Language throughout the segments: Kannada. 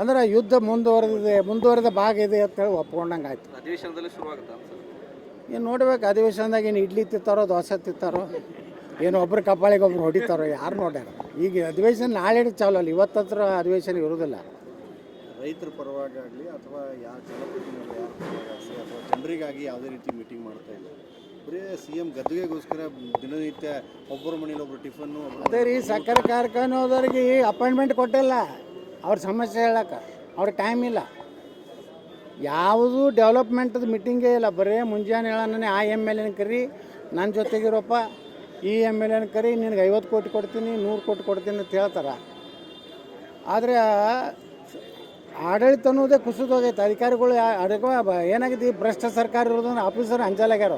ಅಂದ್ರೆ ಯುದ್ಧ ಮುಂದುವರೆದಿದೆ ಮುಂದುವರೆದ ಭಾಗ ಇದೆ ಅಂತ ಹೇಳಿ ಒಪ್ಕೊಂಡಂಗೆ ಆಯ್ತು ಅಧಿವೇಶನದಲ್ಲಿ ಏನು ನೋಡ್ಬೇಕು ಅಧಿವೇಶನದಾಗ ಏನು ಇಡ್ಲಿ ತಿತ್ತಾರೋ ದೋಸೆ ತಿತ್ತಾರೋ ಏನು ಒಬ್ರು ಕಪಾಳಿಗೆ ಒಬ್ರು ಹೊಡಿತಾರೋ ಯಾರು ನೋಡ್ಯಾರ? ಈಗ ಅಧಿವೇಶನ ನಾಳೆ ಚಾಲು ಅಲ್ಲ ಇವತ್ತತ್ರ ಅಧಿವೇಶನ ಇರೋದಿಲ್ಲ. ರೈತರ ಪರವಾಗಿ ಆಗಲಿ ಅಥವಾ ಯಾರ ಅಥವಾ ಜನರಿಗಾಗಿ ಯಾವುದೇ ರೀತಿ ಮೀಟಿಂಗ್ ಮಾಡ್ತಾ ಇಲ್ಲ. ಬರೀ ಸಿ ಎಂ ಗದ್ದುಗೆಗೋಸ್ಕರ ದಿನನಿತ್ಯ ಒಬ್ಬರ ಮನೇಲಿ ಒಬ್ರು ಟಿಫನ್ನು ಅದೇ ರೀ ಸಕ್ಕರೆ ಕಾರ್ಖಾನೆದವ್ರಿಗೆ ಅಪಾಯಿಂಟ್ಮೆಂಟ್ ಕೊಟ್ಟಿಲ್ಲ. ಅವ್ರ ಸಮಸ್ಯೆ ಹೇಳಕ್ಕೆ ಅವ್ರ ಟೈಮ್ ಇಲ್ಲ. ಯಾವುದು ಡೆವಲಪ್ಮೆಂಟದ ಮೀಟಿಂಗೇ ಇಲ್ಲ. ಬರೀ ಮುಂಜಾನೆ ಹೇಳೋಣ ಆ ಎಂ ಎಲ್ ಎನ ಕರಿ ನನ್ನ ಜೊತೆಗಿರೋಪ್ಪ, ಈ ಎಂ ಎಲ್ ಎನ ಕರಿ, ನಿನಗೆ ಐವತ್ತು ಕೋಟಿ ಕೊಡ್ತೀನಿ, ನೂರು ಕೋಟಿ ಕೊಡ್ತೀನಿ ಅಂತ ಹೇಳ್ತಾರೆ. ಆದರೆ ಆಡಳಿತ ಅನ್ನೋದೇ ಕುಸಿದೋಗೈತೆ ಅಧಿಕಾರಿಗಳು ಏನಾಗಿದೆ ಭ್ರಷ್ಟ ಸರ್ಕಾರ ಇರೋದನ್ನ ಆಫೀಸರ್ ಅಂಜಲಾಗ್ಯಾರ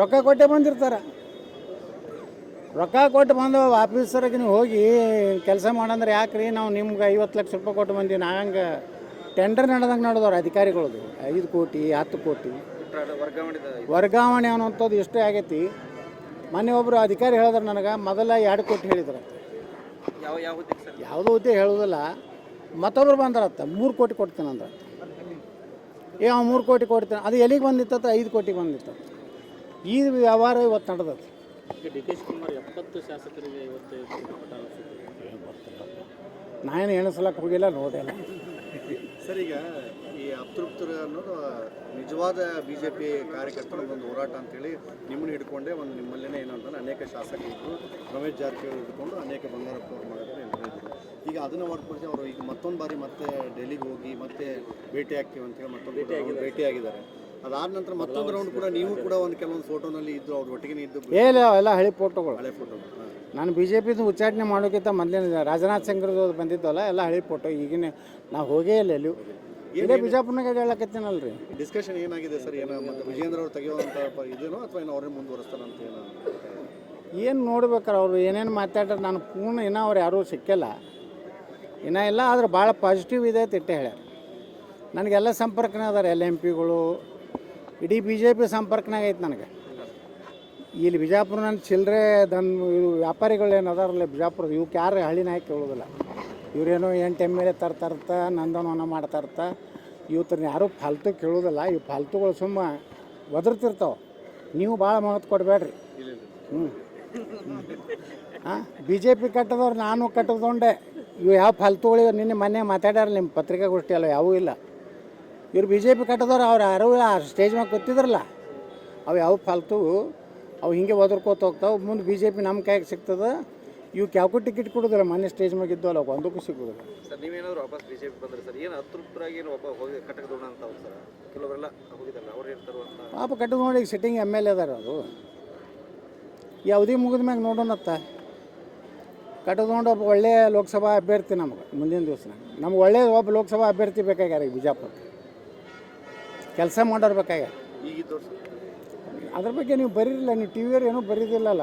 ರೊಕ್ಕ ಕೊಟ್ಟೆ ಬಂದಿರ್ತಾರೆ. ರೊಕ್ಕ ಕೊಟ್ಟು ಬಂದು ಆಫೀಸರಿಗೆ ನೀವು ಹೋಗಿ ಕೆಲಸ ಮಾಡಂದ್ರೆ ರೀ ನಾವು ನಿಮ್ಗೆ ಐವತ್ತು ಲಕ್ಷ ರೂಪಾಯಿ ಕೊಟ್ಟು ಬಂದೀವಿ. ನಾ ಹಂಗೆ ಟೆಂಡರ್ ನಡೆದಂಗೆ ನಡೆದವ್ರು ಅಧಿಕಾರಿಗಳದು. ಐದು ಕೋಟಿ, ಹತ್ತು ಕೋಟಿ. ವರ್ಗಾವಣೆ ಅನ್ನೋಂಥದ್ದು ಎಷ್ಟೇ ಆಗೈತಿ. ಮೊನ್ನೆ ಒಬ್ಬರು ಅಧಿಕಾರಿ ಹೇಳಿದ್ರು ನನಗೆ, ಮೊದಲ ಎರಡು ಕೋಟಿ ಹೇಳಿದ್ರು. ಯಾವುದೋ ಹುದ್ದೆ ಹೇಳೋದಿಲ್ಲ. ಮತ್ತೊಬ್ರು ಬಂದ್ರತ್ತ, ಮೂರು ಕೋಟಿ ಕೊಡ್ತೀನಿ ಅಂದ್ರೆ. ಏ, ಅವ್ನು ಮೂರು ಕೋಟಿ ಕೊಡ್ತೀನಿ. ಅದು ಎಲ್ಲಿಗೆ ಬಂದಿತ್ತ ಐದು ಕೋಟಿಗೆ ಬಂದಿತ್ತು. ಈ ವ್ಯವಹಾರ ಇವತ್ತು ನಡೆದತ್ತೆ ಡಿ ಕೆ ಶಿವಕುಮಾರ್ ಎಪ್ಪತ್ತು ಶಾಸಕರಿಗೆ ಇವತ್ತು ನಾನೇನು ಎಣಿಸ್ಲಕ್ಕೆ ಹೋಗಿಲ್ಲ ನೋಡಿಲ್ಲ ಸರ್ ಈಗ ಈ ಅತೃಪ್ತರು ಅನ್ನೋದು ನಿಜವಾದ ಬಿ ಜೆ ಪಿ ಕಾರ್ಯಕರ್ತರ ಒಂದು ಹೋರಾಟ ಅಂತೇಳಿ ನಿಮ್ಮನ್ನ ಹಿಡ್ಕೊಂಡೆ ಒಂದು ನಿಮ್ಮಲ್ಲೇ ಅಂತಂದ್ರೆ ಅನೇಕ ಶಾಸಕರು ರಮೇಶ್ ಜಾರಕಿಹೊಳಿ ಹಿಡ್ಕೊಂಡು ಅನೇಕ ಬಂಗಾರಪ್ಪ ಅವ್ರು ಮಾಡಿದ್ರೆ ಹೇಳಿದ್ರು ಈಗ ಅದನ್ನು ಹೊರತುಪಡಿಸಿ ಅವರು ಈಗ ಮತ್ತೊಂದು ಬಾರಿ ಮತ್ತೆ ಡೆಲ್ಲಿಗೆ ಹೋಗಿ ಮತ್ತೆ ಭೇಟಿ ಆಗ್ತೀವಿ ಅಂತೇಳಿ ಮತ್ತೊಂದು ಭೇಟಿ ಭೇಟಿಯಾಗಿದ್ದಾರೆ ಅದಾದ ನಂತರ ಮತ್ತೊಂದು ರೌಂಡ್ ಕೂಡ ನೀವು ಕೂಡ ಒಂದು ಕೆಲವೊಂದು ಫೋಟೋನಲ್ಲಿ ಇದ್ದು ಅವ್ರ ಒಟ್ಟಿಗೆ ಇದ್ದು ಏಲ್ಲ ಎಲ್ಲ ಹಳೆ ಫೋಟೋಗಳು ಹಳೆ ಫೋಟೋ ನಾನು ಬಿ ಜೆ ಪಿದು ಉಚ್ಚಾಟನೆ ಮಾಡೋಕ್ಕಿಂತ ಮೊದಲಿನ ರಾಜನಾಥ್ ಸಿಂಗ್ರದ್ದು ಬಂದಿದ್ದಲ್ಲ ಎಲ್ಲ ಹಳೆ ಫೋಟೋ ಈಗಿನ ನಾವು ಹೋಗೇ ಇಲ್ಲ ಎಲ್ಲಿ. ಇಲ್ಲೇ ಬಿಜಾಪುರ್ನಾಗ ಹೇಳಕತ್ತೀನಲ್ಲ ರೀ ಡಿಸ್ಕಷನ್ ಏನಾಗಿದೆ ಸರ್? ಏನೋ ಮತ್ತು ವಿಜೇಂದ್ರ ಅವ್ರು ತೆಗೆಯುವಂಥ ಇದೇನೋ ಅಥವಾ ಏನು ಅವ್ರೇ ಮುಂದುವರಿಸ್ತಾರಂತ ಏನೋ? ಏನು ನೋಡ್ಬೇಕಾರೆ ಅವರು ಏನೇನು ಮಾತಾಡ್ರೆ ನಾನು ಪೂರ್ಣ ಇನ್ನೂ ಅವ್ರು ಯಾರೂ ಸಿಕ್ಕಿಲ್ಲ. ಇನ್ನೂ ಇಲ್ಲ ಆದ್ರೆ ಭಾಳ ಪಾಸಿಟಿವ್ ಇದೆ ಅಂತ ಇಟ್ಟೆ ಹೇಳ್ಯಾರ. ನನಗೆಲ್ಲ ಸಂಪರ್ಕನೇ ಅದಾರೆ ಎಲ್ ಎಂ ಪಿಗಳು ಇಡೀ ಬಿ ಜೆ ಪಿ ಸಂಪರ್ಕನಾಗ ಐತೆ ನನಗೆ. ಇಲ್ಲಿ ಬಿಜಾಪುರ ನನ್ನ ಚಿಲ್ಲರೆ ದನ್ ಇವು ವ್ಯಾಪಾರಿಗಳು ಏನು ಅದಾರಲ್ಲ ಬಿಜಾಪುರದ ಇವಕ್ಕೆ ಯಾರು ಹಳ್ಳಿ ನಾಯಕ ಕೇಳೋದಿಲ್ಲ. ಇವರೇನೋ ಎಂಟು ಎಂ ಎಲ್ ಎ ತರ್ತಾರತ್ತ ನಂದನವನ ಮಾಡ್ತಾರತ್ತ ಇವತ್ತನ್ನ ಯಾರೂ ಫಾಲ್ತು ಕೇಳೋದಿಲ್ಲ. ಇವು ಫಾಲ್ತುಗಳು ಸುಮ್ಮ ಒದರ್ತಿರ್ತಾವೆ. ನೀವು ಭಾಳ ಮಹತ್ವ ಕೊಡಬೇಡ್ರಿ. ಹ್ಞೂ ಹಾಂ ಬಿ ಜೆ ಪಿ ಕಟ್ಟದವ್ರು ನಾನು ಕಟ್ಟದೊಂಡೆ ಇವು ಯಾವ ಫಾಲ್ತುಗಳಿವೆ, ನಿನ್ನೆ ಮೊನ್ನೆ ಮಾತಾಡ್ಯಾರ ನಿಮ್ಮ ಪತ್ರಿಕಾಗೋಷ್ಠಿ ಅಲ್ಲ, ಯಾವೂ ಇಲ್ಲ. ಇವ್ರು ಬಿ ಜೆ ಪಿ ಕಟ್ಟದವ್ರು ಅವ್ರು ಯಾರು ಆ ಸ್ಟೇಜ್ ಮ್ಯಾಗ ಗೊತ್ತಿದ್ರಲ್ಲ ಅವು ಯಾವ ಫಾಲ್ತು ಅವು ಹಿಂಗೆ ಒದರ್ಕೋತ ಹೋಗ್ತಾವೆ. ಮುಂದೆ ಬಿ ಜೆ ಪಿ ನಮ್ಮ ಕೈಗೆ ಸಿಗ್ತದೆ ಇವು ಯಾವಕ್ಕೂ ಟಿಕೆಟ್ ಕೊಡೋದಿಲ್ಲ ಮೊನ್ನೆ ಸ್ಟೇಜ್ ಮ್ಯಾಗ ಇದ್ದವಲ್ಲ ಅವು ಒಂದಕ್ಕೂ ಸಿಗೋದಿಲ್ಲ. ಸರ್ ನೀವೇನಾದ್ರು ವಾಪಸ್ ಬಿಜೆಪಿ ಬಂದ್ರೆ ಸರ್ ಏನು ಅತೃಪ್ತರಾಗಿ ಏನು ಒಬ್ಬ ಹೋಗಿ ಕಟ್ಟಕ್ಕೆ ದೋಣ ಅಂತ ಅವ್ರು ಸರ್? ಕೆಲವರೆಲ್ಲ ಅವ್ರು ಇರ್ತಾರೆ ಅಂತ ಪಾಪ ಕಟ್ಟದ ನೋಡಿ ಈಗ ಸಿಟ್ಟಿಂಗ್ ಎಂ ಎಲ್ ಎ ಅದಾರ ಅದು ಯಾವುದೇ ಮುಗಿದ ಮ್ಯಾಗ ನೋಡೋಣತ್ತ ಕಟ್ಟದೊಂಡು ಒಬ್ಬ ಒಳ್ಳೆಯ ಲೋಕಸಭಾ ಅಭ್ಯರ್ಥಿ ನಮಗೆ ಮುಂದಿನ ದಿವಸ ನಮ್ಗೆ ಒಳ್ಳೆಯ ಒಬ್ಬ ಲೋಕಸಭಾ ಅಭ್ಯರ್ಥಿ ಬೇಕಾಗ್ಯಾರ ಈಗ ಬಿಜಾಪುರ ಕೆಲಸ ಮಾಡೋರು ಬೇಕಾಗ್ಯಾರ ಈಗಿದ್ದವ್ರು ಸರ್ ಅದ್ರ ಬಗ್ಗೆ ನೀವು ಬರೀರಿಲ್ಲ ನೀವು ಟಿ ವಿಯವ್ರು ಏನೂ ಬರೀದಿಲ್ಲಲ್ಲ.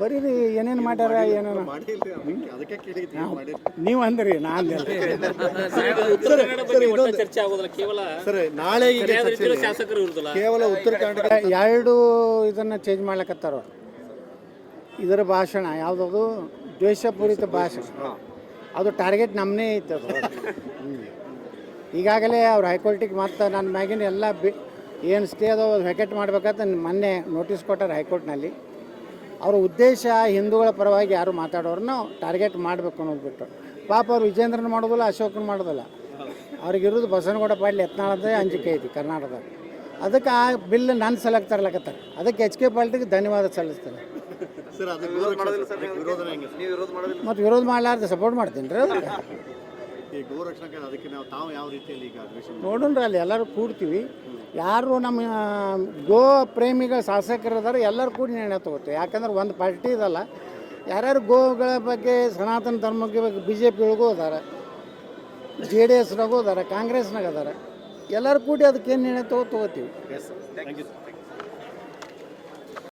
ಬರೀರಿ ಏನೇನು ಮಾಡ್ಯಾರ ಏನೇನು? ನೀವು ಅಂದ್ರಿ ನಾನು ಉತ್ತರ ಕನ್ನಡ ಬಗ್ಗೆ ಚರ್ಚೆ ಆಗೋದಿಲ್ಲ ಕೇವಲ ಸರ್ ನಾಳೆ ಕೇವಲ ಉತ್ತರ ಕರ್ನಾಟಕ ಎರಡು ಇದನ್ನ ಚೇಂಜ್ ಮಾಡ್ಲಕತ್ತಾರ ಇದರ ಭಾಷಣ ಯಾವುದದು? ದ್ವೇಷಪೂರಿತ ಭಾಷಣ. ಅದು ಟಾರ್ಗೆಟ್ ನಮ್ಮನೇ ಇತ್ತು ಅದು. ಈಗಾಗಲೇ ಅವ್ರು ಹೈಕೋರ್ಟಿಗೆ ಮತ್ತೆ ನನ್ನ ಮ್ಯಾಗಿನ ಎಲ್ಲ ಬಿ ಏನು ಸ್ಟೇ ಅದು ವ್ಯಾಕೆಟ್ ಮಾಡ್ಬೇಕಂತ ಮೊನ್ನೆ ನೋಟಿಸ್ ಕೊಟ್ಟಾರೆ ಹೈಕೋರ್ಟ್ನಲ್ಲಿ ಅವ್ರ ಉದ್ದೇಶ ಹಿಂದೂಗಳ ಪರವಾಗಿ ಯಾರು ಮಾತಾಡೋರನ್ನ ಟಾರ್ಗೆಟ್ ಮಾಡಬೇಕು ಅನ್ನೋದ್ಬಿಟ್ಟು ಪಾಪ ಅವ್ರು ವಿಜೇಂದ್ರನ ಮಾಡೋದಿಲ್ಲ ಅಶೋಕನ ಮಾಡೋದಿಲ್ಲ. ಅವ್ರಿಗಿರೋದು ಬಸವನಗೌಡ ಪಾಟೀಲ್ ಎತ್ನಾಳದೇ ಅಂಜಿಕೆ ಐತಿ ಕರ್ನಾಟಕದಾಗ ಅದಕ್ಕೆ ಆ ಬಿಲ್ ನನ್ನ ಸಲಕ್ಕೆ ತರ್ಲಕತ್ತಾರೆ. ಅದಕ್ಕೆ ಎಚ್ ಕೆ ಪಾಲ್ಟಿಗೆ ಧನ್ಯವಾದ ಸಲ್ಲಿಸ್ತೇನೆ. ಮತ್ತು ವಿರೋಧ ಮಾಡಲಾರ್ದು ಸಪೋರ್ಟ್ ಮಾಡ್ತೀನಿ ರೀ ಅದಕ್ಕೆ. ಈ ಗೋರಕ್ಷಣೆ ಅದಕ್ಕೆ ನಾವು ತಾವು ಯಾವ ರೀತಿಯಲ್ಲಿ ಈಗ ನೋಡೋಣ್ರಿ ಅಲ್ಲಿ ಎಲ್ಲರೂ ಕೂಡ್ತೀವಿ. ಯಾರು ನಮ್ಮ ಗೋ ಪ್ರೇಮಿಗಳ ಶಾಸಕರಿದ್ದಾರೆ ಎಲ್ಲರೂ ಕೂಡಿ ನಿರ್ಣಯ ತಗೋತೀವಿ. ಯಾಕಂದ್ರೆ ಒಂದು ಪಾರ್ಟಿ ಇದಲ್ಲ. ಯಾರ್ಯಾರು ಗೋಗಳ ಬಗ್ಗೆ ಸನಾತನ ಧರ್ಮಕ್ಕೆ ಬಗ್ಗೆ ಬಿ ಜೆ ಪಿ ಒಳಗೂ ಅದಾರ ಜೆ ಡಿ ಎಸ್ನಾಗೂ ಅದಾರ ಕಾಂಗ್ರೆಸ್ನಾಗ ಅದಾರ ಎಲ್ಲರೂ ಕೂಡಿ ಅದಕ್ಕೆ ಏನು ನಿರ್ಣಯ ತಗೋ ತಗೋತೀವಿ? Yes thank you sir